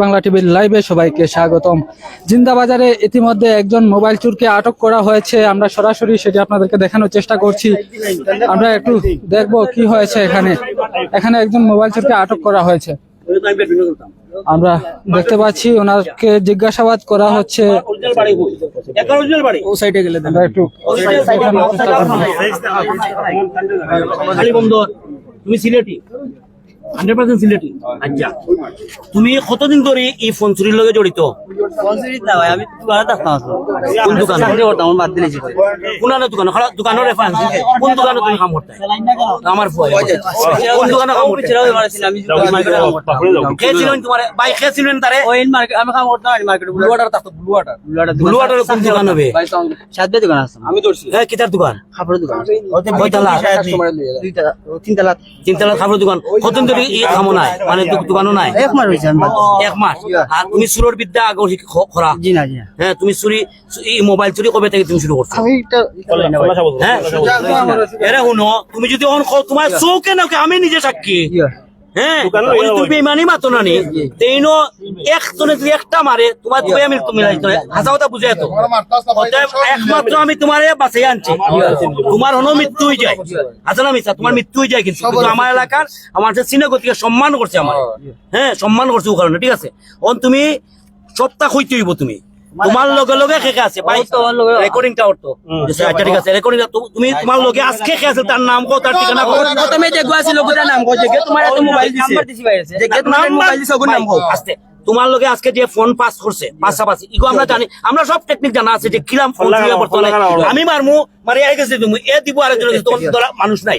বাংলা টিভির লাইভে সবাইকে স্বাগতম। জিন্দাবাজারে ইতিমধ্যে একজন মোবাইল চুরকে আটক করা হয়েছে। আমরা সরাসরি সেটি আপনাদেরকে দেখানোর চেষ্টা করছি। আমরা একটু দেখব কি হয়েছে এখানে। এখানে একজন মোবাইল চুরকে আটক করা হয়েছে। আমরা দেখতে পাচ্ছি ওনাকে জিজ্ঞাসাবাদ করা হচ্ছে। তুমি সিলেটি? হান্ড্রেড পার্সেন্ট সিলেটি আচ্ছা। তুমি কতদিন ধরে এই ফোন চুরির লগে জড়িত? আমি দোকানে থাকতাম কোন দোকানে? চাকরি করতাম আমার বাদ দিলেছি কোন দোকান? দোকানের রেফারেন্স কোন দোকানে তুমি কাম করতে? আমার কোন দোকানে কাম করতে? আমি কাম করতাম। তোমার? ভাই খেয়েছিলেন তারে? ওই মার্কেট আমি কাম করতাম মার্কেটে। ব্লু ওয়াটার থাকতো blue water blue water blue water কোন দোকান হবে? সাতবে দোকান আছে আমি হ্যাঁ কিতার দোকান? কাপড়ের দোকান কয়তলা দুইটা তালা তিনতলা খাবার দোকান। কতদিন ধরে এই নাই মানে দোকানও নাই। এক মাস হয়েছে। এক মাস। আর তুমি সুরের বিদ্যা আগে শিখ- খ- খরা। জি না জি হ্যাঁ তুমি চুরি এই মোবাইল চুরি কবে থেকে তুমি শুরু করছ? হ্যাঁ? এরে শুনো তুমি যদি অন কও, তোমার চৌকে নাকি আমি নিজে সাক্ষী। হ্যাঁ ওই তুমি বেমানি মাতো না নি। তেইন একজনে যদি একটা মারে তোমার তুমি আমি তুমি হাসা কথা বুঝে তো। অতএব একমাত্র আমি তোমার বাঁচাই আনছি। তোমার হনো মৃত্যু হয়ে যায়। হাসানা মিশা তোমার মৃত্যু হয়ে যায় কিন্তু। কিন্তু আমার এলাকার আমার যে সিনেগতিকে সম্মান করছে আমার। হ্যাঁ সম্মান করছে ও কারণে ঠিক আছে? অন তুমি সপ্তাহ হইতে হইব তুমি। তোমার লগে লগে খেকে আছে? ভাই তোমার লগে- রেকর্ডিংটা আচ্ছা ঠিক আছে রেকর্ডিং তুমি তোমার লগে আজকে খেয়ে আছে? তার নাম কো তার ঠিকানা কো প্রথমে যে গুয়াছিল গোটা নাম কই যে তোমার এত মোবাইল দিছে। নাম্বার দিছি বাইরে যে তোমার মোবাইল দিছে নাম কই আস্তে। তোমার লগে আজকে যে ফোন পাস করছে পাশাপাশি ইগো আমরা জানি আমরা সব টেকনিক জানা আছে যে কিরাম ফোন দিয়ে বর্তমানে আমি মারমু মারি আই গেছে তুমি এ দিব তখন ধরা মানুষ নাই।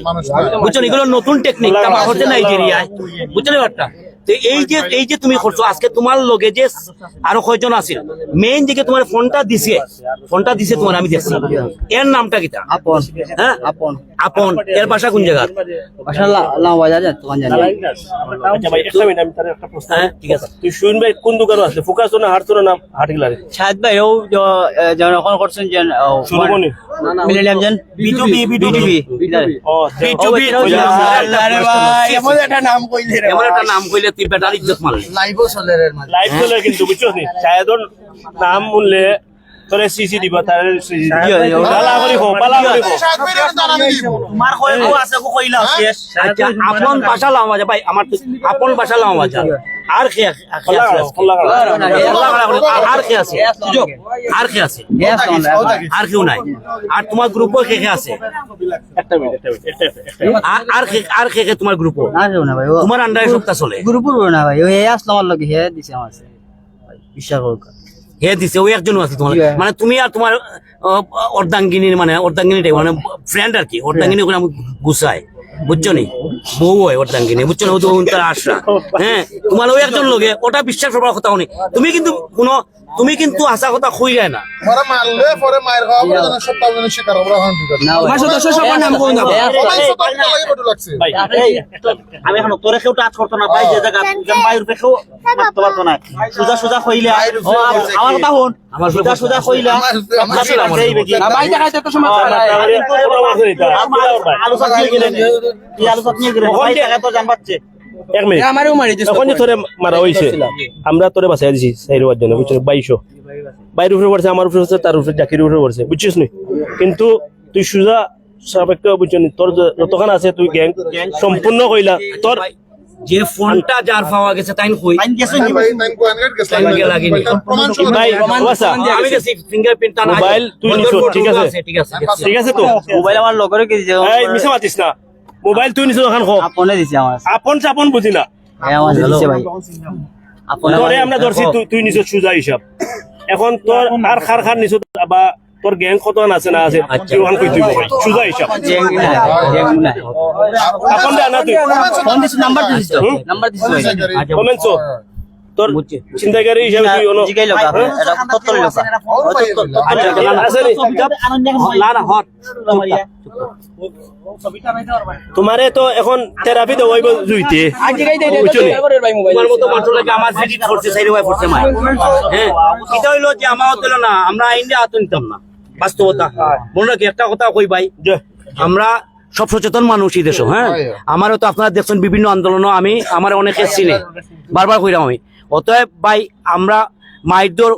বুঝছ এগুলো নতুন টেকনিক তা হচ্ছে নাইজেরিয়ায় বুঝছ ব্যাপারটা? তো এই যে এই যে তুমি করছ আজকে তোমার লগে যে আরও কয়জন আছে মেইন দিকে তোমার ফোনটা দিছে। ফোনটা দিছে তোমার আমি দেখছি। এর নামটা কিটা আপন। হ্যাঁ? আপন। আপন। এর বাসা কোন জায়গা মাশাআল্লাহ আল্লাহ বাজার জান জানি। আচ্ছা ভাই একটা মিনিট আমি তার একটা প্রশ্ন হ্যাঁ ঠিক আছে। তুই শুন ভাই কোন দোকানে আসলে ফোকাস না হারতো না হাট শাহেদ ভাই ও যেন এখন করছেন যে শুরু মিলেনিয়াম জান B2B, B2B ও B2B আরে ভাই এমন একটা নাম কইলে এমন একটা নাম কইলে তুই বেটার ইজ্জত মারলি লাইভও চলে লাইভ চলে কিন্তু বুঝছ নি? নাম শুনলে তোরে সিসি দিব তার সিসি পালা করিব পালা করিব। তোমার কই কো আছে কো কইলা। শেষ। আচ্ছা আপন ভাষা লাও ভাই আমার আপন ভাষা লাও আর কে আর কে আছে? আর কে আছে? আর কেউ নাই। আর তোমার গ্রুপও কে কে আছে? আর- কে আর কে কে তোমার গ্রুপও? না রে না ভাই তোমার আন্ডারে সপ্তাহ চলে। গ্রুপুর না ভাই ও এই আসলো আমার লগে হে দিছে আমার বিশ্বাস করো। হে দিছে ওই একজন আছে তোমার। মানে তুমি আর তোমার অর্ধাঙ্গিনীর মানে অর্ধাঙ্গিনী মানে ফ্রেন্ড আর কি অর্ধাঙ্গিনী ওখানে গুছায়। বুঝছ নি? বউ হয় অর্ধাঙ্গিনী বুঝছ না? তার আশা হ্যাঁ তোমার ওই একজন লোকে ওটা বিশ্বাস করবার কথা নেই তুমি কিন্তু কোনো তুমি কিন্তু আশা কথা খুই যায় না। পরে মারলে পরে মায়ের খাওয়া পরে যেন সব শিকার এখন ঠিক আছে আমার সদস্য সবার নাম কোন আমি এখন তোরে কেউ টাচ করতো না ভাই যে জায়গা বাইর পেখেও মারতে পারতো না। সুজা সুজা কইলে। ও, আম- আমার কথা হন আমার সুজা সুজা কইলে। ভাই দেখাইতে তো সময় আলোচনা নিয়ে গেলেন। এই আলোচনা নিয়ে গেলেন। ভাই দেখা তো জানবাচ্ছে। এক মিনিট। আমারও মারি দিছে এখন যে তোরে মারা হইছে। আমরা তোরে বাঁচাই দিছি সাইরোবার জন্য বুঝছ? বাইশো। বাইরের উপরে পড়ছে আমার উপরে পড়ছে তার উপরে জাকির উপরে পড়ছে বুঝছিস নি? কিন্তু তুই সুজা সাপেক্ষ বুঝছ নি? তোর আছে তুই গ্যাং সম্পূর্ণ কইলা। তোর যে ফোনটা যার পাওয়া গেছে তাই কই? আমি গেছি ফিঙ্গারপ্রিন্ট মোবাইল তুই নিছো, ঠিক আছে? ঠিক আছে ঠিক আছে। তো? মোবাইল আমার লগরে কি দিছে এই মিছা মাতিস না। মোবাইল তুই নিছো এখন খো আপনে দিছে আমার আপন চাপন বুঝি না। আমার দিছে ভাই। আপনে তোরে আমরা ধরছি তুই তুই নিছো সুজা হিসাব। এখন তোর আর খার খার নিছো বা তোর গ্যাং কত আছে না আছে তুই ওখান কই তুই ভাই। সুজা হিসাব। গ্যাং না গ্যাং না আপন দে না তুই। ফোন দিছ নাম্বার দিছে নাম্বার দিছ ভাই? কমেন্টস তোর চিন্তাকারী হিসাবে তুই হট তোমারে তো এখন থেরাপি দেওয়াই জুইতে তোমার মতো মানুষ আমার ভিজিট করছে সাইরে ভাই করছে মাই হ্যাঁ এটা হইল যে আমার হতো না আমরা আইনে হাত নিতাম না বাস্তবতা মনে রাখি একটা কথা কই ভাই যে, আমরা সব সচেতন মানুষ এই দেশ হ্যাঁ আমারও তো আপনারা দেখছেন বিভিন্ন আন্দোলনও আমি আমার অনেকে চিনে বারবার কইরাম আমি অতএব ভাই আমরা মাইদর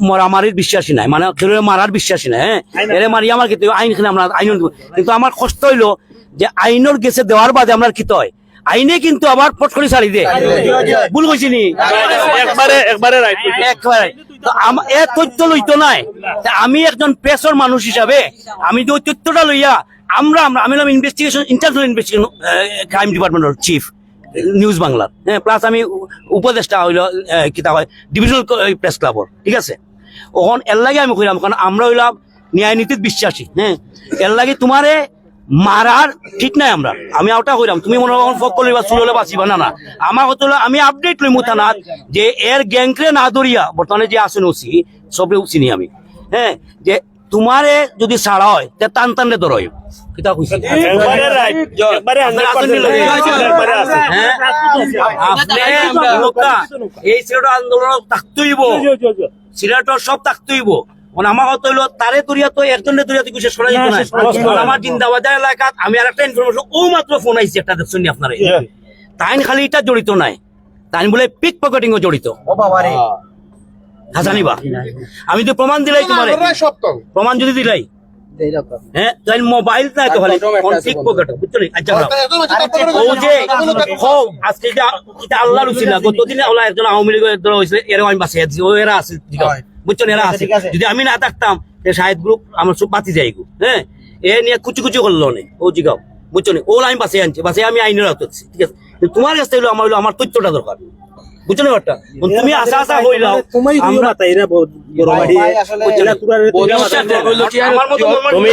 মরামারির বিশ্বাসী নাই মানে ধরে মারার বিশ্বাসী নাই হ্যাঁ? এরে মারি আমার কিন্তু আইন আমরা আইন কিন্তু আমার কষ্ট হইল যে আইনের গেছে দেওয়ার বাদে আমরা কি হয়। আইনে কিন্তু আবার পট করে ছাড়ি দে। ভুল কইছি নি? একবারে একবারে রাইট একবারে। এ তথ্য লইতো নাই। আমি একজন প্রেসর মানুষ হিসাবে আমি যে ওই তথ্যটা লইয়া আমরা আমরা আমি ইনভেস্টিগেশন ইন্টারন্যাশনাল ইনভেস্টিগেশন ক্রাইম ডিপার্টমেন্টের চিফ নিউজ বাংলার হ্যাঁ প্লাস আমি উপদেষ্টা হইল কিতা হয় ডিভিশনাল প্রেস ক্লাবর ঠিক আছে? ওখন, এর লাগে আমি কইলাম, কারণ আমরা হইলাম ন্যায় নীতিত বিশ্বাসী হ্যাঁ? এর লাগে তোমারে মারার ঠিক নাই আমরা। আমি ওটা কইলাম, তুমি মনে হয় ফক করলে বা চুললে বাঁচিবা, না না। আমার হতো আমি আপডেট লইমু থানাত যে এর গ্যাংকে না ধরিয়া, বর্তমানে যে আসেন ওসি সবে চিনি আমি হ্যাঁ? যে তোমারে যদি ছাড়া হয় তে টান টানলে ধরয় কিতা কইছি? একবারে রাইট একবারে হ্যাঁ? আপনি এই সিলেট আন্দোলন থাকতেইব সিলেটর সব থাকতেইব মানে আমার হতো হইল তারে তুরিয়া তো একজনের তুরিয়া তুই শেষ করা যেত না। আমার জিন্দাবাজার এলাকাত আমি আর একটা ইনফরমেশন ও মাত্র ফোন আইছি একটা দেখছেন আপনারা? তাইন খালি এটা জড়িত নাই। তাইন বলে পিক পকেটিংও জড়িত। ও বাবা রে হাসানিবা আমি তো প্রমাণ দিলাই তোমার। প্রমাণ যদি দিলাই। হ্যাঁ মোবাইল নাই তো খালি। পিক পকেট বুঝছ আচ্ছা ও যে হও আজকে যে এটা আল্লাহর উসিলা গতদিনে ওলা একজন আওয়ামী লীগের দল হয়েছিল এরকম আমি আছি ও এরা আছে ঠিক আছে বুঝছ এরা আছে যদি আমি না থাকতাম এ শাহেদ গ্রুপ আমার সব বাতি যাই গো হ্যাঁ এ নিয়ে কুচি কুচি করল নে। ও জিগাও। বুঝছ নি? ওলা আমি বাসায় আনছি বাসায় আমি আইনের ঠিক আছে? তোমার কাছে আমার হইল আমার তথ্যটা দরকার। বুঝছ না ব্যাপারটা তুমি আশা আশা হইলাও। আমরা ভাই আসলে আমার মতো তুমি-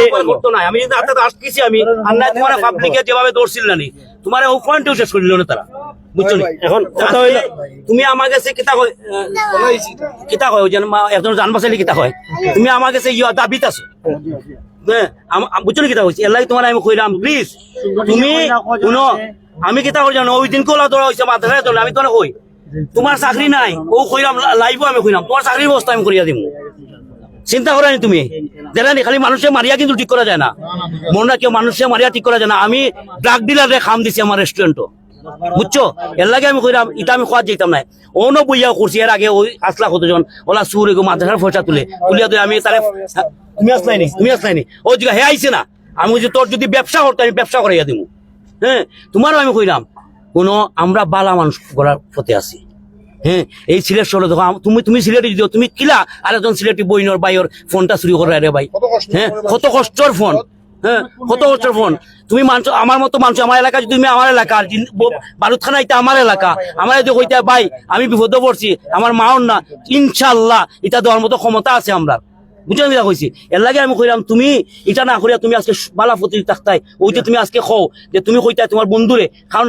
না। আমি যদি হাতে আটকেছি আমি আর নাই তোমার পাবলিকে যেভাবে দৌড়ছিল না নি। তোমার ও পয়েন্টেও শেষ করিল না তারা। বুঝছ এখন কথা হইল তুমি আমার কাছে কিতা কয় কিতা কয় ওই যে একজন জান কিতা কয়। তুমি আমার কাছে ইয়া দাবিত আছো। বুঝছ কিতা হয়েছে এর লাগে তোমার আমি কইলাম প্লিজ তুমি শুনো আমি কিতা করি জানো ওই দিন কোলা ধরা হয়েছে তোলে আমি তোমার কই? তোমার চাকরি নাই, ও কইলাম লাইভও আমি কইলাম তোমার চাকরির ব্যবস্থা আমি করিয়া দিম। চিন্তা করানি তুমি জানানি খালি মানুষে মারিয়া কিন্তু ঠিক করা যায় না। মনে কেউ মানুষে মারিয়া ঠিক করা যায় না। আমি ড্রাগ ডিলারে খাম দিছি আমার রেস্টুরেন্টও বুঝছ? এর লাগে আমি কইলাম এটা আমি খোয়ার যেতাম নাই। অন্য বইয়া করছি, এর আগে ওই আসলা কতজন, ওলা সুর এগো মাদ্রাসার পয়সা তুলে, তুলিয়া তুলে আমি তারে, তুমি আসলাই নি, তুমি আসলাই নি। ও জিগা হে আইছে না। আমি তোর যদি ব্যবসা করতো আমি ব্যবসা করাইয়া দিব হ্যাঁ তোমারও আমি কইলাম কোনো আমরা বালা মানুষ গড়ার পথে আছি। হ্যাঁ এই সিলেট শহরে দেখো তুমি তুমি সিলেটে দিও তুমি কিলা আর একজন সিলেটি বইনর বাইর ফোনটা চুরি করে রে ভাই। হ্যাঁ কত কষ্টর ফোন। হ্যাঁ কত কষ্টর ফোন। তুমি মানুষ আমার মতো মানুষ আমার এলাকা যদি তুমি আমার এলাকা বারুদখানা এটা আমার এলাকা আমার যদি কইতে ভাই আমি বিপদে পড়ছি আমার মাও না ইনশাল্লাহ এটা দেওয়ার মতো ক্ষমতা আছে আমরা। বুঝলেন এটা কইছি? এর লাগে আমি কইলাম তুমি এটা না করিয়া তুমি আজকে বালা প্রতি থাকতাই ওই যে তুমি আজকে কও যে তুমি কইতা তোমার বন্ধুরে কারণ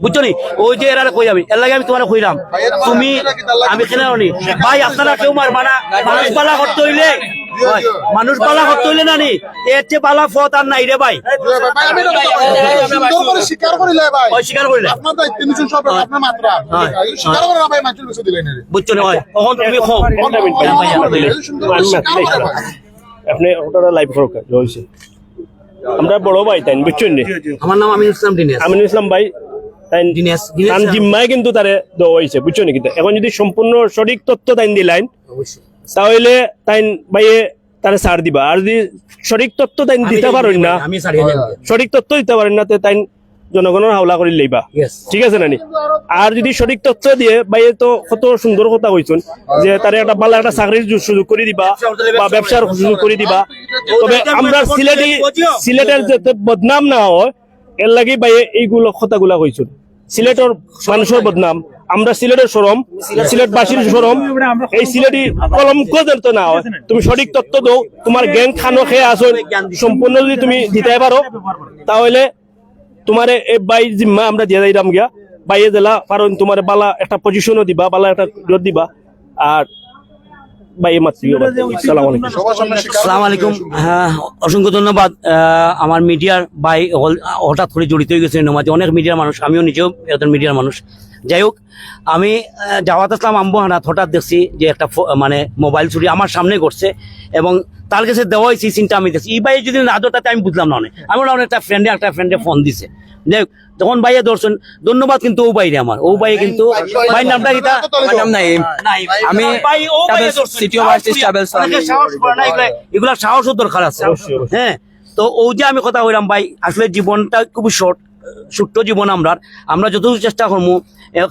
বুঝছ নি? ওই যে এরা কই যাবি? এর লাগে আমি তোমার কইলাম তুমি আমি নি ভাই আপনারা কেউ মারবা না। মানুষ পালা করতে হইলে মানুষ পালা করতে হইলে না নি? এর চেয়ে পালা ফত আর নাই রে ভাই। আমি স্বীকার করিলে? না ভাই? বুঝছ তখন তুমি আপনি ওটা লাইভ আমরা বড় ভাই তাই বুঝছেন আমার নাম আমিনুল ইসলাম আমিনুল ইসলাম ভাই জিম্মায় কিন্তু তারে দেওয়া হয়েছে বুঝছ এখন যদি সম্পূর্ণ সঠিক তথ্য তাই দিলাইন তাহলে তাই ভাইয়ে তারে ছাড় দিবা। আর যদি সঠিক তথ্য তাই দিতে পারেন না সঠিক তথ্য দিতে পারেন না তাই জনগণের হাওলা করে লইবা. ঠিক আছে নানি? আর যদি সঠিক তথ্য দিয়ে বাইরে তো কত সুন্দর কথা কইছেন যে তারে একটা ভালো একটা চাকরির সুযোগ করে দিবা বা ব্যবসার সুযোগ করে দিবা। তবে আমরা সিলেটি সিলেটের যাতে বদনাম না হয় এর লাগি বাইরে এইগুলো কথাগুলা কইছেন। সিলেটের মানুষের বদনাম, আমরা সিলেটের সরম, সিলেটবাসীর সরম, এই সিলেটি কলঙ্ক যাতে না, তুমি সঠিক তথ্য দাও, তোমার গ্যাং খানো খেয়ে আসো, সম্পূর্ণ যদি তুমি দিতে পারো, তাহলে তোমার এই বাই জিম্মা আমরা দিয়ে দিলাম গিয়া, বাইয়ে দিলা কারণ তোমার বালা একটা পজিশনও দিবা, বালা একটা দিবা, আর হ্যাঁ অসংখ্য ধন্যবাদ। আমার মিডিয়ার ভাই হঠাৎ করে জড়িত হয়ে গেছে নমাজে অনেক মিডিয়ার মানুষ, আমিও নিজেও একজন মিডিয়ার মানুষ। যাই হোক, আমি জাওয়াত আসলাম আম্বহানাত হঠাৎ দেখছি যে একটা মানে মোবাইল চুরি আমার সামনে ঘটছে এবং তার কাছে দেওয়া হয়েছে চিন্তা আমি দেখছি। এই ভাই যদি না আমি বুঝলাম না অনেক। আমি বললাম একটা ফ্রেন্ডে একটা ফ্রেন্ডে ফোন দিছে। যাই হোক যখন ভাইয়া দর্শন ধন্যবাদ কিন্তু ও বাইরে আমার। ও ভাই কিন্তু ভাই নামটা কিতা নাম নাই আমি ভাই ও ভাই of Artists Travels সাহস করে না এগুলা এগুলা সাহসও দরকার আছে। হ্যাঁ তো ও যে আমি কথা কইলাম ভাই আসলে জীবনটা খুবই শর্ট ছোট্ট জীবন আমরা আমরা যতটুকু চেষ্টা করব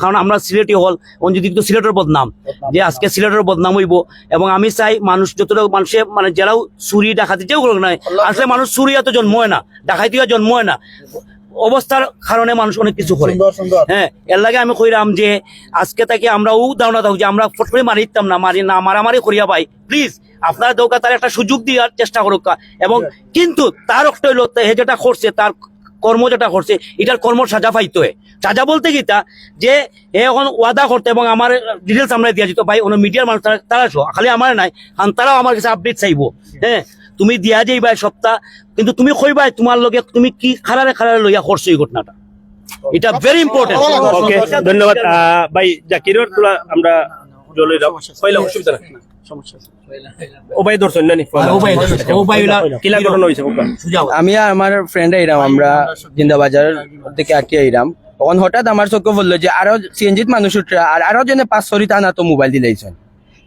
কারণ আমরা সিলেটি হল ও যদি কিন্তু সিলেটের বদনাম যে আজকে সিলেটের বদনাম হইব এবং আমি চাই মানুষ যতটুকু মানুষে মানে যারাও চুরি ডাকাতি যেও করুক না আসলে মানুষ চুরি এত জন্ম হয় না ডাকাতি জন্ম হয় না। অবস্থার কারণে মানুষ অনেক কিছু করে। হ্যাঁ এর লাগে আমি কইরাম যে আজকে থেকে আমরাও ধারণা থাকুক যে আমরা ফট করে মারি দিতাম না মারি না মারামারি করিয়া পাই। প্লিজ আপনারা দৌকা তার একটা সুযোগ দেওয়ার চেষ্টা করুক এবং কিন্তু তার একটা হইল হে যেটা করছে তার কর্ম যেটা করছে এটার কর্ম সাজা পাইতে হয়। সাজা বলতে কি তা? যে এ এখন ওয়াদা করতে এবং আমার ডিটেলস আমরা দিয়া যেত ভাই অন্য মিডিয়ার মানুষ তারা- তারা খালি আমার নাই কারণ তারাও আমার কাছে আপডেট চাইব। হ্যাঁ তুমি দিয়া যাইবা সপ্তাহ কিন্তু তুমি কইবাই তোমার লগে তুমি কি খারারে খারারে লইয়া করছ এই ঘটনাটা? এটা ভেরি ইম্পর্টেন্ট ওকে ধন্যবাদ। আহ, ভাই জাকিরের তোলা আমরা জলে যাও। পয়লা অসুবিধা না নি? ও ভাই দর্শন, ও ভাই ওলা- কিলা ঘটনা হয়েছে কোকা সুজাও। আমি আর আমার ফ্রেন্ড আইরাম আমরা জিন্দাবাজার থেকে আটকে আইরাম তখন হঠাৎ আমার চোখে বলল যে আরও সিএনজিত মানুষ উঠে আর আরও জনে পাঁচ ছড়ি টানা তো মোবাইল দিলাইছেন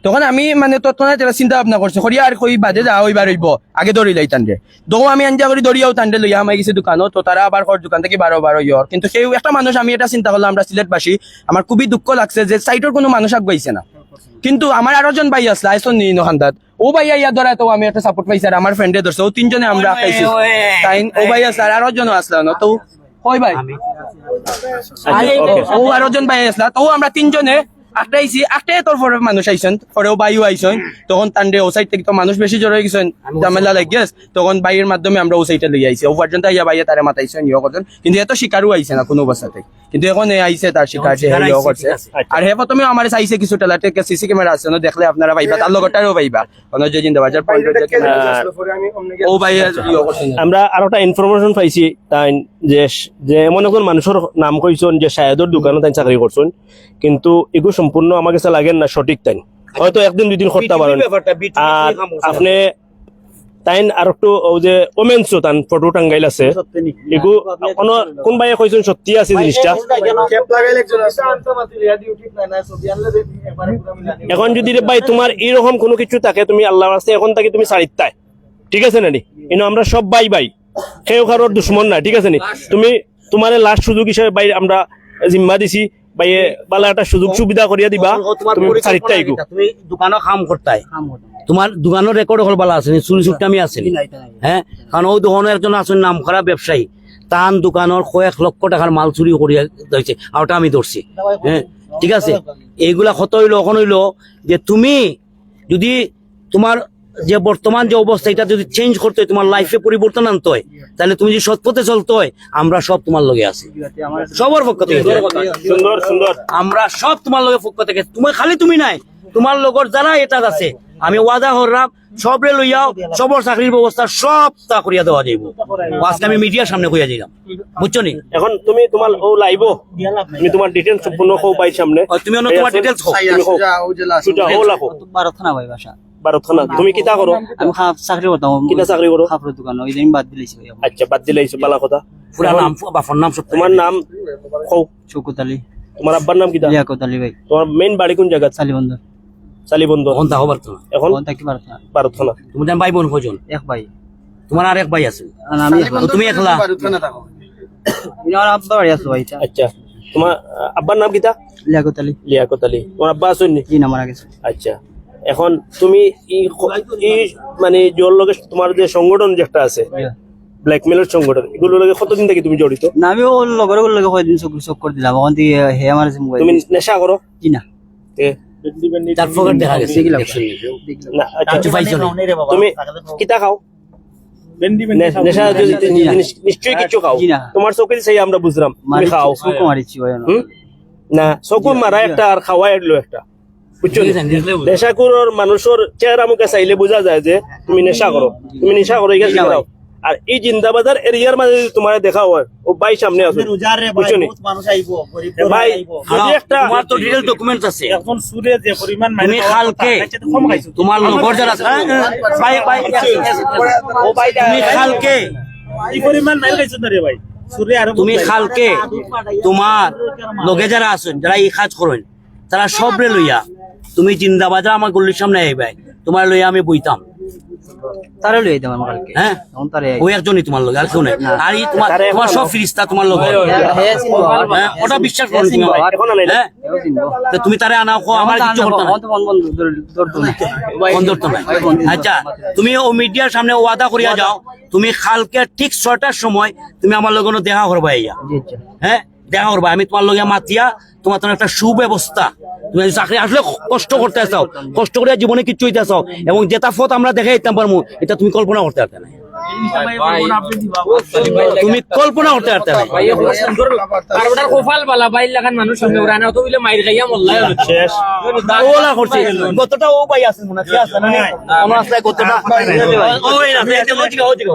তখন আমি মানে তৎক্ষণাৎ এটা চিন্তা ভাবনা করছি হরিয়া আর কই বাদে যা হইবার হইব আগে দৌড়ি লাই টানরে দৌ আমি আঞ্জা করে দৌড়িয়াও টানরে লইয়া আমি গেছি দোকানত তো তারা আবার ঘর দোকান থেকে বারো বারো ইয়র কিন্তু সেই একটা মানুষ আমি এটা চিন্তা করলাম আমরা সিলেটবাসী আমার খুবই দুঃখ লাগছে যে সাইটের কোনো মানুষ আগবাইছে না। কিন্তু আমার আরও জন ভাই আসলে আইসন নি নখান্দাত ও ভাইয়া ইয়া ধরা তো আমি একটা সাপোর্ট পাইছি আর আমার ফ্রেন্ডে ধরছে ও তিনজনে আমরা খাইছি। তাই ও ভাই আসলে আর আরও জন আসলো না তো কই ভাই ও আরও জন ভাই আসলা তো আমরা তিনজনে আটটাইছি আটটাই তোর পরে মানুষ আইসন পরেও বাইও আইসন তখন তান্ডে ও সাইড থেকে তো মানুষ বেশি জড় গেছেন ঝামেলা লাগিয়েছ তখন বাইয়ের মাধ্যমে আমরা ও সাইডে লই আইছি। ও পর্যন্ত বাইয়া তারে মাতাইছেন ইয়ে করছেন কিন্তু এত শিকারও আইছে না কোনো অবস্থাতে কিন্তু এখন এ আইছে তার শিকার যে ইয়ে করছে আর হে প্রথমে আমার চাইছে কিছু টেলা থেকে সিসি ক্যামেরা আছে না দেখলে আপনারা পাইবা তার লগটারও পাইবা পয়েন্টের যে ক্যামেরা ও ভাইয়া ইয়ে করছেন আমরা আর একটা ইনফরমেশন পাইছি তাই যে যে এমন একজন মানুষের নাম কইছেন যে শায়দর দোকানে তাই চাকরি করছেন কিন্তু এগুলো সম্পূর্ণ আমার কাছে লাগেন না সঠিক তাই হয়তো একদিন দুই দিন করতে পারেন আর আপনি তাইন আর একটু ও যে ওমেন্স তান ফটো টাঙ্গাইল আছে। এগু কোনো কোনবাই কইছেন সত্যি আছে জিনিসটা? এখন যদি ভাই তোমার এরকম কোনো কিছু থাকে তুমি আল্লাহর রাস্তায় এখন থাকি তুমি চারিত্তায় ঠিক আছে না নি কিন্তু আমরা সব বাই বাই কেউ কারোর দুশ্মন না ঠিক আছে নি? তুমি তোমার লাস্ট সুযোগ হিসেবে বাই আমরা জিম্মা দিছি। বাই বালা একটা সুযোগ সুবিধা করিয়া দিবা তুমি চারিত্তায় গো তুমি দোকানও কাম করতাই। তোমার দোকানের রেকর্ড হল বালা আছে চুরি চুট্টামি আছে হ্যাঁ কারণ ওই দোকানের একজন আছেন নাম করা ব্যবসায়ী তান দোকানের কয়েক লক্ষ টাকার মাল চুরি করিয়া দিয়েছে আর ওটা আমি ধরছি হ্যাঁ ঠিক আছে? এইগুলা কত হইল এখন হইল যে তুমি যদি তোমার যে বর্তমান যে অবস্থা এটা যদি চেঞ্জ করতে হয় তোমার লাইফে পরিবর্তন আনতে হয় তাহলে তুমি যদি সৎ পথে চলতে হয় আমরা সব তোমার লগে আছি। সবার পক্ষ থেকে। সুন্দর সুন্দর আমরা সব তোমার লগে পক্ষ থেকে। তুমি খালি তুমি নাই তোমার লগর যারা এটা আছে আমি ওয়াদা হরলাম সবরে লইয়াও সবর চাকরির ব্যবস্থা সব তা করিয়া দেওয়া যাইব। আজকে আমি মিডিয়ার সামনে কইয়া যাইলাম বুঝছ নি? এখন তুমি তোমার ও লাইব। তুমি তোমার ডিটেলস সম্পূর্ণ কও পাই সামনে। তুমি অন্য তোমার ডিটেলস হোক তুমি কও সুজা ও লাখো বারো থানা ভাই বাসা। তুমি কিতা করো আমি খাপ চাকরি করতাম কিতা চাকরি করো খাপড়ের দোকান ওই দিন বাদ আচ্ছা বাদ দিলাইছো বালা কথা। পুরা নাম বাফর নাম সব তোমার নাম কও? চৌকত আলী তোমার আব্বার নাম কিতা? লিয়াকত আলী ভাই। তোমার মেইন বাড়ি কোন জায়গা হবার তো এখন? বারো তুমি জান ভাই বোন কজন এক ভাই। তোমার আর এক ভাই আছে। আমি তুমি একলা? আমার আব্বা বাড়ি আছো ভাই আচ্ছা। তোমার আহ, আব্বার নাম কিতা? লিয়াকত আলী লিয়াকত আলী তোমার আব্বা না মারা গেছে আচ্ছা। এখন তুমি মানে জোর লগে তোমার যে সংগঠন যে একটা আছে ব্ল্যাকমেলের সংগঠন এগুলো লগে কতদিন থেকে তুমি জড়িত? না আমি ও লগরগুলো লগে কয়দিন চোখ চোখ করে দিলাম। ওখান থেকে হে আমার তুমি নেশা করো? জি না। এ, তার ফোকার দেখা গেছে না আচ্ছা। কিছু পাইছো না। তুমি কিতা খাও? নিশ্চয়ই কিছু খাও। তোমার চোখে সেই আমরা বুঝলাম খাও? না চোখ মারা একটা আর খাওয়াই একটা। বুঝছ বুঝো। মানুষের চেহারা মুখে চাইলে বোঝা যায় যে তুমি নেশা করো তুমি নেশা করো এখানে ভাই। আর এই জিন্দাবাজার এরিয়ার মাঝে যদি তোমার দেখা হয়। ও ভাই সামনে আছে। বুঝছ নি? ভাই যদি একটা তোমার তো ডিটেল ডকুমেন্টস আছে। এখন সুরে যে পরিমাণ কম খাইছো। তোমার যারা আছে। হ্যাঁ, ভাই ভাই তুমি কালকে এই পরিমাণ না রে ভাই? সুরে আরও তুমি কালকে তোমার লগে যারা আছেন যারা এই কাজ করেন তারা সবরে লইয়া। তুমি জিন্দাবাজার আমার গল্লির সামনে আইবাই তোমার লইয়া আমি বইতাম। তারে লই দিতাম আমার কালকে। হ্যাঁ? তখন তারে ওই একজনই তোমার লগে আর কেউ নাই। আর এই তোমার তোমার সব ফিরিস্তা তোমার লগে। চিনবো আমার ওটা বিশ্বাস করো তুমি। হ্যাঁ? এও চিনবো তো তুমি তারে আনা কো আমার কিছু করতে না বন্ধ বন্ধ ধরতো না বন্ধ তো নাই। আচ্ছা তুমি ও মিডিয়ার সামনে ওয়াদা করিয়া যাও। তুমি কালকে ঠিক ছয়টার সময় তুমি আমার লগে দেখা করবা ইয়া। হ্যাঁ? দেখা করবা। আমি তোমার লগে মাতিয়া তোমার তোমার একটা সুব্যবস্থা। তুমি চাকরি আসলে কষ্ট করতে চাও, কষ্ট করে জীবনে কিচ্ছু হইতে চাও। এবং যেটা ফত আমরা দেখে পারব এটা তুমি কল্পনা করতে পারতে না তুমি কল্পনা করতে পারতে না। কারবাটার কোফাল বালা বাইর লাগান মানুষ সঙ্গে ওরা তো বলে মাইর খাইয়া মোল্লাই শেষ। ওলা করছে। গতটা ও ভাই আছে মনে আছে আছে না আমার আছে গতটা ও এই না এই লজিক ও জিগা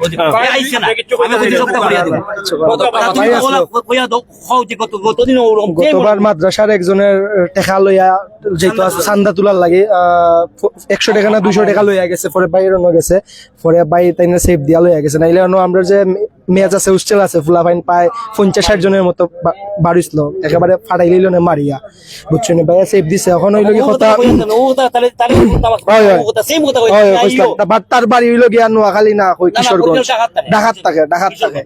ও জিগা আইছে না। আমি কিছু সব করিয়া দিব। তুমি ওলা কইয়া দাও খাও যে গত গতদিন ওরকম গতবার মাদ্রাসার একজনের টেকা লইয়া যেহেতু আছে চান্দা তোলার লাগে একশো টাকা না দুইশো টাকা লইয়া গেছে পরে বাইরে গেছে পরে বাই তাই না সেফ দিয়া লইয়া গেছে। না এলে আমরা যে মেয়াজ আছে হোস্টেল আছে ফুলা ফাইন পায় পঞ্চাশ ষাট জনের মতো বাড়িছিল একেবারে ফাটাই লইল না মারিয়া। বুঝছ নি ভাইয়া? সেফ দিছে। এখন হইল কি কথা বাট তার বাড়ি হইল গিয়া নোয়াখালী না কই কিশোরগঞ্জ। ডাকাত থাকে। ডাকাত থাকে ডাকাত থাকে।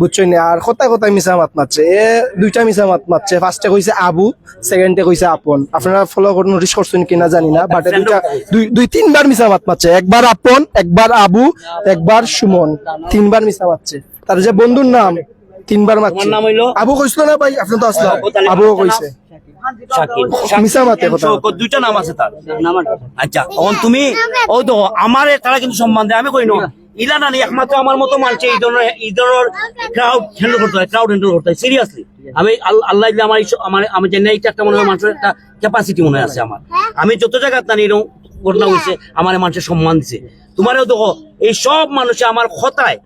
বুঝছ নি আর কোথায় কোথায় মিশা মাত মারছে? এ দুইটা মিশা মাত মারছে ফার্স্টে কইছে আবু সেকেন্ডে কইছে আপন। আপনারা ফলো করে নোটিস করছেন কিনা জানি না বাট দুইটা দুই দুই তিনবার মিশা মাত মারছে। একবার আপন একবার আবু একবার সুমন। তিনবার মিশা মারছে। তার যে বন্ধুর নাম তিনবার মারছে। তোমার নাম হইল? আবু কইছিল না ভাই? আপনি তো আসলাম আবু কইছে। দুইটা নাম আছে তার। আচ্ছা তুমি? ও তো আমার তারা কিন্তু সম্মান দেয় আমি কই না? ইলা না একমাত্র আমার মতো মানছে এই ধরনের এই ধরনের ক্রাউড হ্যান্ডেল করতে হয় ক্রাউড হ্যান্ডেল করতে হয় সিরিয়াসলি আমি আল্লাহ দিলে আমার আমার আমি জানি না এইটা একটা মনে হয় মানুষের একটা ক্যাপাসিটি মনে আছে আমার। আমি যত এরকম ঘটনা হয়েছে আমার মানুষের সম্মান দিছে। তোমারও দেখো এই সব মানুষে আমার কথায়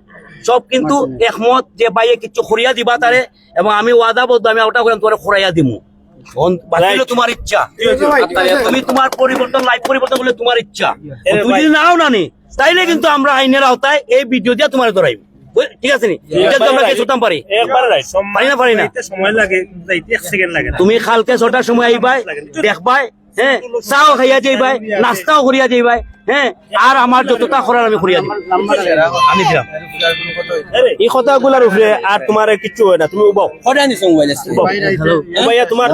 সব কিন্তু একমত যে বাইয়ে কিছু খরিয়া দিবা তারে এবং আমি ওয়াদাবদ্ধ আমি ওটা করে তোমার খরাইয়া দিমু। হলো তোমার ইচ্ছা। তুমি তোমার পরিবর্তন লাইফ পরিবর্তন করলে তোমার ইচ্ছা। তুমি যদি নাও না নি তাইলে কিন্তু আমরা আইনের আওতায় এই ভিডিও দিয়ে তোমার ধরাইব ঠিক আছে নি? এটা তো আমরা কিছু হতাম পারি। পারি না পারি না? সময় লাগে এক সেকেন্ড লাগে তুমি কালকে ছটার সময় আইবাই দেখবাই হ্যাঁ চাও খাইয়া যাইবাই নাস্তাও করিয়া যাইবাই হ্যাঁ আর আমার যতটা করার আমি করিয়া দিই। আমি দিলাম। এই কথাগুলার উপরে আর তোমার কিচ্ছু হয় না তুমি উবাও। কটাই নিছো মোবাইল ভাইয়া তোমার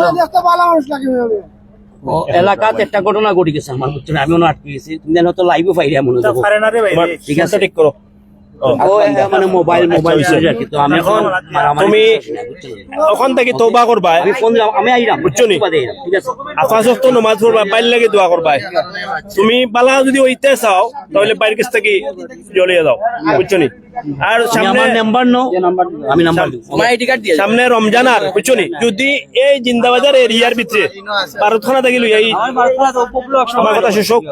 এলাকাতে একটা ঘটনা ঘটে গেছে আমার আমি আটকে গেছি তুমি জানো তো লাইভে পাইরে মনে ঠিক আছে। ঠিক করো। ও, ও মানে মোবাইল মোবাইল ছিল আর কি তো আমি এখন তুমি করতেছি না, বুঝছ। থেকে তৌবা করবা আমি ফোন আমি আইলাম। বুঝছ নি? ঠিক আছে। আফাস তো নমাজ পড়বা বাইর লাগে দোয়া করবা তুমি বালা যদি ওইতে চাও তাহলে বাইরের কাছ থেকে জ্বলিয়ে দাও বুঝছ নি? আর সামনে আমার নাম্বার নাও আমি নাম্বার দিব। আমার আইডি কার্ড দিয়ে সামনে রমজান আর বুঝছ নি? যদি এই জিন্দাবাজার এরিয়ার ভিতরে ভারতখানা থেকে লইয়া এই আমার কথা শেষ হোক।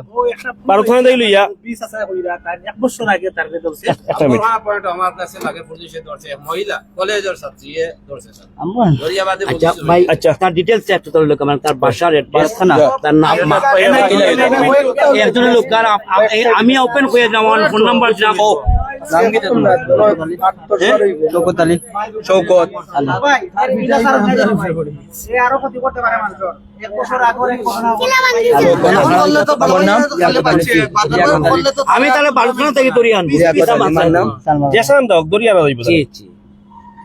ভারতখানা থেকে লইয়া বিশ আছে কইরা তার এক বছর আগে তার ধরছে একটা মিনিট পয়েন্ট আমার কাছে লাগে পুলিশে ধরছে মহিলা কলেজের ছাত্রী ধরছে স্যার আমার দরিয়াবাদে আচ্ছা ভাই আচ্ছা। তার ডিটেলস একটু তাহলে লোক আমার তার বাসার অ্যাড্রেস থানা। তার নাম একজন লোক আর আপ- আপ- এই- আমি ওপেন করে দিলাম আমার ফোন নাম্বার দিলাম আলী শৌকত আমি তাহলে বালুখানা থেকে তৈরি আনব। জেসান দাও দরিয়া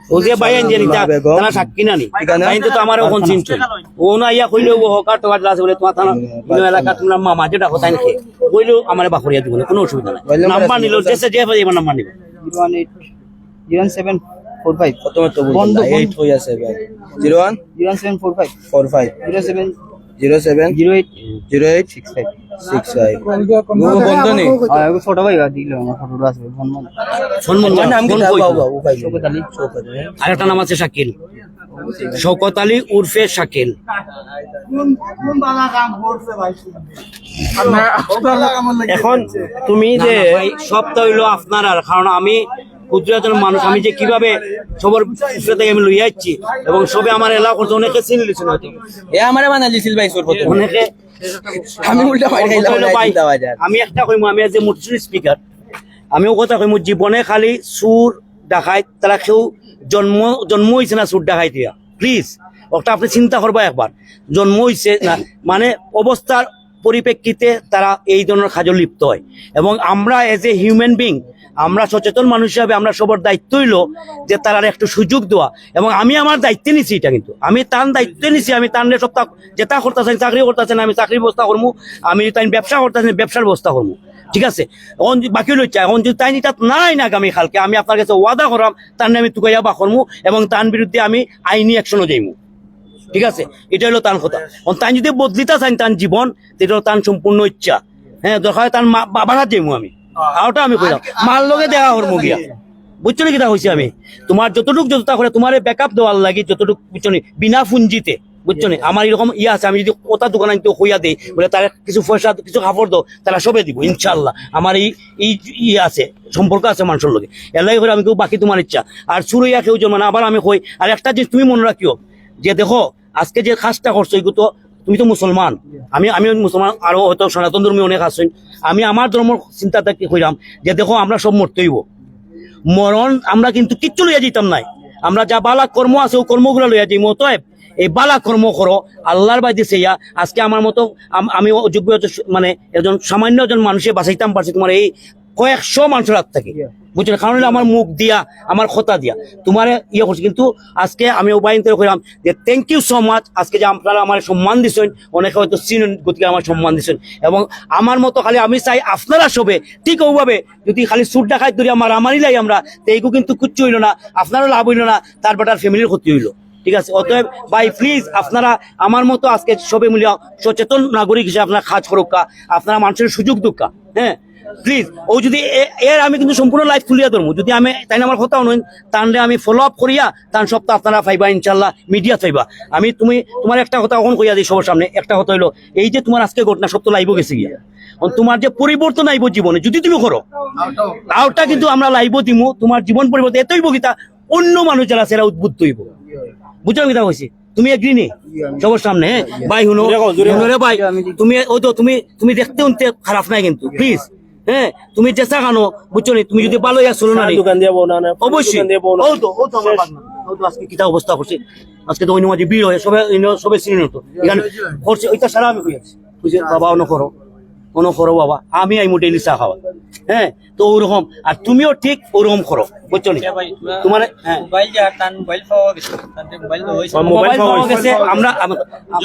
ও যে ভাই তারা সাক্ষী তো আমার ওখান চিনছ ও না ইয়া কইলে ও হকার বলে তোমার থানা ইনো এলাকা তোমরা মা মাঝে ডাকো তাই নাকি? কইলেও আমার বাখরিয়া দিব কোনো অসুবিধা নাই। নাম্বার নিল যেসে যে পাই আমার নাম্বার নিব। Zero one eight zero one seven four five. তো বন্ধু এইট হয়ে আছে ভাই zero one zero one seven four five. Four five zero seven zero seven zero eight. Zero eight six five six five বন্ধ নেই ছোট ভাই দিল আমার ফটোটা আছে ফোন মন সম্মান আমার নাম কি আলী আরেকটা নাম আছে শাকিল। শওকত আলী উর্ফে শাকিল। এখন তুমি যে সবটা হইল আপনার আর কারণ আমি ক্ষুদ্র একজন মানুষ আমি যে কীভাবে সবার থেকে আমি লইয়া যাচ্ছি এবং সবে আমার এলাকা অনেকে চিনি লিছিল হয়তো। এ আমারে দিছিল ভাই সুর অনেকে আমি উল্টা বাজার। আমি একটা কইমু আমি যে মোটর স্পিকার আমিও কথা কইমু জীবনে খালি সুর দেখাই তারা কেউ জন্ম জন্ম হয়েছে না সুর দেখাই দিয়া। প্লিজ ওটা আপনি চিন্তা করবা একবার। জন্ম হয়েছে না মানে অবস্থার পরিপ্রেক্ষিতে তারা এই ধরনের কাজে লিপ্ত হয়। এবং আমরা এজ এ হিউম্যান বিং আমরা সচেতন মানুষ হিসাবে আমরা সবার দায়িত্ব হইল যে তারা একটু সুযোগ দেওয়া। এবং আমি আমার দায়িত্বে নিছি এটা কিন্তু। আমি তার দায়িত্বে নিছি, আমি তার সপ্তাহ যেটা করতেছেন, চাকরি করতেছেন, আমি চাকরির ব্যবস্থা করব আমি তাই ব্যবসা করতেছেন, ব্যবসার ব্যবস্থা করব ঠিক আছে? এখন বাকি লইছে, এখন যদি তাই নিটা নাই না আগামী কালকে, আমি আপনার কাছে ওয়াদা করাম, তার নামে তুকাইয়া বা করব এবং তার বিরুদ্ধে আমি আইনি অ্যাকশনও যাইমু ঠিক আছে? এটা হলো তার কথা। তাই যদি বদলিতা চান তার জীবন এটা হলো তার সম্পূর্ণ ইচ্ছা। হ্যাঁ দরকার তার মা- বাবার হাত যাইমু আমি। ওটা আমি কইলাম মার লগে দেখা করব গিয়া বুঝছ নি কিটা হয়েছে আমি? তোমার যতটুক যতটা করে তোমার ব্যাকআপ দেওয়ার লাগে যতটুক বুঝছ বিনা পুঞ্জিতে বুঝছ নি? আমার এরকম ইয়ে আছে আমি যদি ওটা দোকান আনতে হইয়া দেই বলে তারা কিছু পয়সা কিছু কাপড় দাও তারা সবে দিব ইনশাল্লাহ আমার এই এই ইয়ে আছে সম্পর্ক আছে মানুষের লগে। এলাই করে আমি কেউ বাকি তোমার ইচ্ছা। আর চুরইয়া কেউ জন্ম না আবার আমি কই আর একটা জিনিস তুমি মনে রাখিও যে দেখো, আজকে যে কাজটা করছ এগুলো তো তুমি তো মুসলমান। আমি আমি মুসলমান, আরও হয়তো সনাতন ধর্মী অনেক আছেন। আমি আমার ধর্মের চিন্তাটা কি হইলাম যে দেখো, আমরা সব মরতে হইব। মরণ আমরা কিন্তু কিচ্ছু লইয়া যেতাম নাই। আমরা যা বালা কর্ম আছে, ও কর্মগুলো লইয়া যাই অতএব এই বালা কর্ম করো আল্লাহর বাইরে সেইয়া আজকে আমার মতো আমি অযোগ্য মানে একজন সামান্য একজন মানুষে বাঁচাইতাম পারছি তোমার এই কয়েকশো মানুষের হাত থেকে। বুঝলে কারণ আমার মুখ দিয়া আমার কথা দিয়া। তোমার ইয়ে করছি কিন্তু আজকে আমি উপায়ন করে কইলাম যে থ্যাংক ইউ সো মাচ আজকে যে আপনারা আমার সম্মান দিছেন অনেকে হয়তো চিনেন গতিকে আমার সম্মান দিছেন। এবং আমার মতো খালি আমি চাই আপনারা সবে ঠিক ওভাবে যদি খালি সুট দেখাই ধরি আমার আমারই লাই আমরা তো এইগু কিন্তু কিচ্ছু হইল না আপনারও লাভ হইল না তার বেটার ফ্যামিলির ক্ষতি হইল। ঠিক আছে? অতএব ভাই প্লিজ আপনারা আমার মতো আজকে সবে মিলিয়া সচেতন নাগরিক হিসেবে আপনারা কাজ করুকা আপনারা মানুষের সুযোগ দুকা হ্যাঁ? প্লিজ ও যদি এর আমি কিন্তু সম্পূর্ণ লাইফ তুলিয়া ধরবো। যদি আমি তাই আমার কথা নয় তাহলে আমি ফলো আপ করিয়া তার সপ্তাহ আপনারা পাইবা ইনশাল্লাহ মিডিয়া পাইবা। আমি তুমি, তোমার একটা কথা কখন কইয়া দিই সবার সামনে, একটা কথা হইল, এই যে তোমার আজকে ঘটনা সপ্তাহ লাইভ গেছে গিয়া। তোমার যে পরিবর্তন আইব জীবনে, যদি তুমি করো আউটটা কিন্তু আমরা লাইভ দিমু, তোমার জীবন পরিবর্তন এতই বগিতা অন্য মানুষ যারা সেরা উদ্বুদ্ধ হইব। বুঝছ কিতা কইছি? তুমি এগ্রি নি সবার সামনে হ্যাঁ? ভাই হুনো হুনো রে ভাই তুমি ওই তো তুমি তুমি দেখতে উনতে খারাপ নাই কিন্তু প্লিজ হ্যাঁ? তুমি চেষ্টা কানো বুঝছ নি? তুমি যদি ভালো ইয়া শুনো না অবশ্যই। ও তো ও তো আমার। ও তো আজকে কিতা অবস্থা করছে? আজকে তো অন্য মাঝে ভিড় হয় সবে অন্য সবে চিনি তো এখানে করছে ওইটা সারা আমি বুঝছে বাবা অন্য করো। অন্য করো বাবা আমি আইমু ডেইলি চা খাওয়া হ্যাঁ তো ওরকম আর তুমিও ঠিক ওরকম করো বুঝছ নি? তোমার হ্যাঁ। মোবাইল যা টান মোবাইল পাওয়া গেছে টান মোবাইল হইছে আমার মোবাইল মোবাইল পাওয়া পাওয়া গেছে। আমরা আম-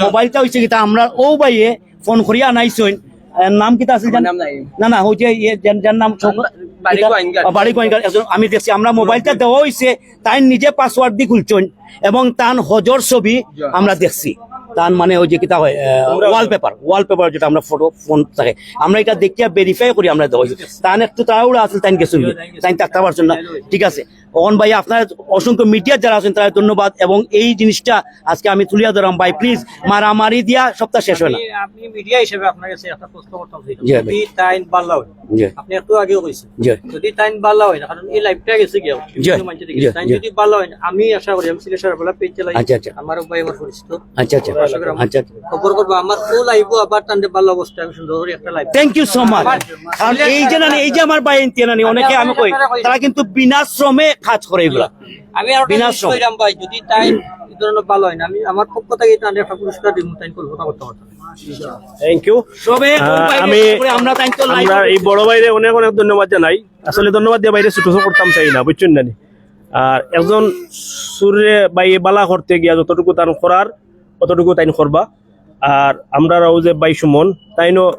মোবাইলটা হইছে কিতা আমরা ও বাইয়ে ফোন করিয়া নাইছইন এর নাম কিতা আছে জান? না না ইয়ে যার যার নাম বাড়ি। একজন আমি দেখছি আমরা মোবাইলটা দেওয়া হইছে তাই নিজে পাসওয়ার্ড দিয়ে খুলছইন এবং তার হজর ছবি আমরা দেখছি। তান মানে ওই যে কিতা হয় ওয়ালপেপার ওয়ালপেপার যেটা আমরা ফটো ফোন থাকে। আমরা এটা দেখিয়া ভেরিফাই করি আমরা দেওয়া তার তান একটু তাড়াহুড়া আছে তাই গেছি তাই থাকতে পারছেন না। ঠিক আছে। অন ভাই আপনার অসংখ্য মিডিয়া যারা আছেন তারা ধন্যবাদ এবং এই জিনিসটা আজকে আমি তুলিয়া ধরাম ভাই প্লিজ মারামারি দিয়া সপ্তাহ শেষ হয় না। আপনি- মিডিয়া হিসেবে আপনার কাছে একটা প্রশ্ন করতাম। যদি টাইম বাড়লা হয় আপনি একটু আগেও কইছেন। যদি টাইম বাড়লা হয় না কারণ এই লাইভটা গেছে গিয়া টাইম যদি বাড়লা হয় আমি আশা করি আমি সিলেশার বেলা পেজ চালাই আচ্ছা, আচ্ছা। আমার ভাই আমার পরিচিত। আচ্ছা আচ্ছা। আচ্ছা আচ্ছা। খবর করব। আমার ফুল আইবো আবার টান্ডে বাল্লা অবস্থা আমি সুন্দর করে একটা live thank you so much কারণ এই যে নানি এই যে আমার ভাই এনতি নানি অনেকে আমি কই তারা কিন্তু বিনা শ্রমে কাজ করে এগুলা। আমি আর বিনাশ। কইরাম ভাই যদি টাইম এই ধরনের ভালো হয় না আমি আমার পক্ষ থেকে টান্ডে একটা পুরস্কার দিব টাইম কল্পনা করতে পারতাম থ্যাংক ইউ সবে আমি আমরা তাই তো লাইভ আমরা এই বড় বাইরে অনেক অনেক ধন্যবাদ জানাই। আসলে ধন্যবাদ দিয়ে বাইরে ছোট ছোট করতাম চাই না বুঝছেন না আর একজন সুরে বাইয়ে বালা করতে গিয়া যতটুকু তান করার অতটুকু তাইন করবা। আর আমরাও যে বাই সুমন তাইনো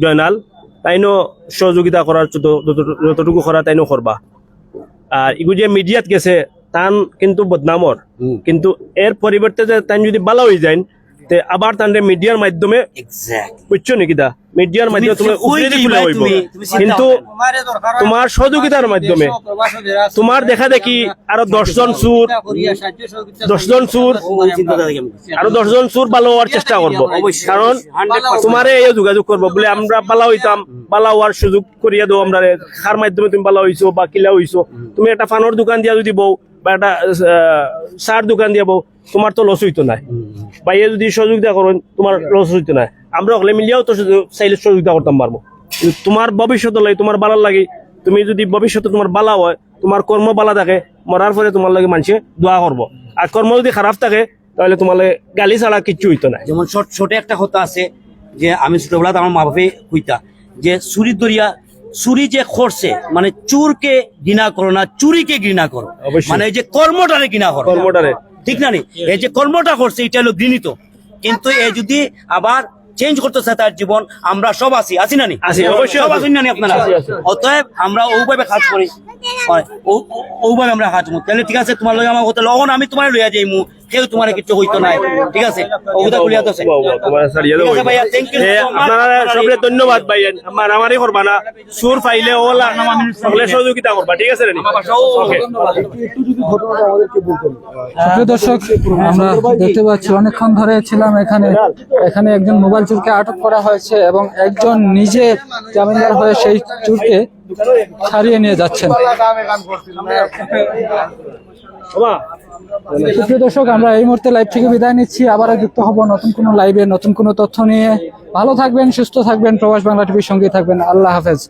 জয়নাল। তাইনো সহযোগিতা করার যত- যত- যতটুকু করা তাইনো করবা। আর ইগু যে মিডিয়াত গেছে তান কিন্তু বদনামর কিন্তু এর পরিবর্তে যে তাই যদি ভালো হয়ে যায় তে আবার তান্ডে মিডিয়ার মাধ্যমে এক্স্যাক্ট বুঝছ নাকি দা মিডিয়ার মাধ্যমে তুমি উপরে খুলে হইব কিন্তু তোমার সহযোগিতার মাধ্যমে। তোমার দেখা দেখি আরও দশজন সুর দশজন সুর আরও দশজন সুর ভালো হওয়ার চেষ্টা করব। কারণ তোমারে এই যোগাযোগ করব বলে আমরা বালা হইতাম বালা হওয়ার সুযোগ করিয়া দেবো আমরা। খার মাধ্যমে তুমি বালা হইছো বা কিলা হইছো? তুমি একটা ফানোর দোকান দিয়া যদি বউ বা একটা সার দোকান দিয়া বউ তোমার তো লস হইতো না। বাইরে যদি সহযোগিতা করেন তোমার লস হইতো না আমরা হলে মিলিয়াও তো চাইলে সহযোগিতা করতাম পারব। কিন্তু তোমার ভবিষ্যৎ লাগে তোমার বালার লাগে তুমি যদি ভবিষ্যতে তোমার বালা হয় তোমার কর্ম বালা থাকে মরার পরে তোমার লাগে মানুষে দোয়া করব। আর কর্ম যদি খারাপ থাকে তাহলে তোমার গালি ছাড়া কিচ্ছু হইতো না যেমন ছোট ছোট একটা কথা আছে যে আমি ছোটবেলাতে আমার মা বাপে কইতা যে চুরি দরিয়া চুরি যে করছে মানে চুরকে ঘৃণা করো না চুরিকে ঘৃণা করো। মানে যে কর্মটারে ঘৃণা করো। কর্মটারে। ঠিক না নি? এই যে কর্মটা করছে এটা হলো ঘৃণিত। কিন্তু এ যদি আবার চেঞ্জ করতে চায় তার জীবন আমরা সব আসি আছি না নি? সব আছি। না নি আপনারা? অতএব আমরা ওইভাবে কাজ করি। হয়, ওইভাবে আমরা কাজ করি। তাহলে ঠিক আছে তোমার লগে আমার হতে লগন আমি তোমার লইয়া যাইমু। কেউ তোমার কিছু হইতো নাই ঠিক আছে? এ, so much. আপনারা সবরে ধন্যবাদ ভাই আমার আমারই করবা না। সুর পাইলে ওলা সকলে সহযোগিতা করবা ঠিক আছে রে ওকে সুপ্রিয় দর্শক আমরা দেখতে পাচ্ছি অনেকক্ষণ ধরে ছিলাম এখানে। এখানে একজন মোবাইল চোরকে আটক করা হয়েছে এবং একজন নিজে জামিনদার হয়ে সেই চোরকে ছাড়িয়ে নিয়ে যাচ্ছেন। সুপ্রিয় দর্শক আমরা এই মুহূর্তে লাইভ থেকে বিদায় নিচ্ছি। আবার যুক্ত হব নতুন কোনো লাইভে নতুন কোনো তথ্য নিয়ে। ভালো থাকবেন সুস্থ থাকবেন প্রবাস বাংলা টিভির সঙ্গে থাকবেন। আল্লাহ হাফেজ।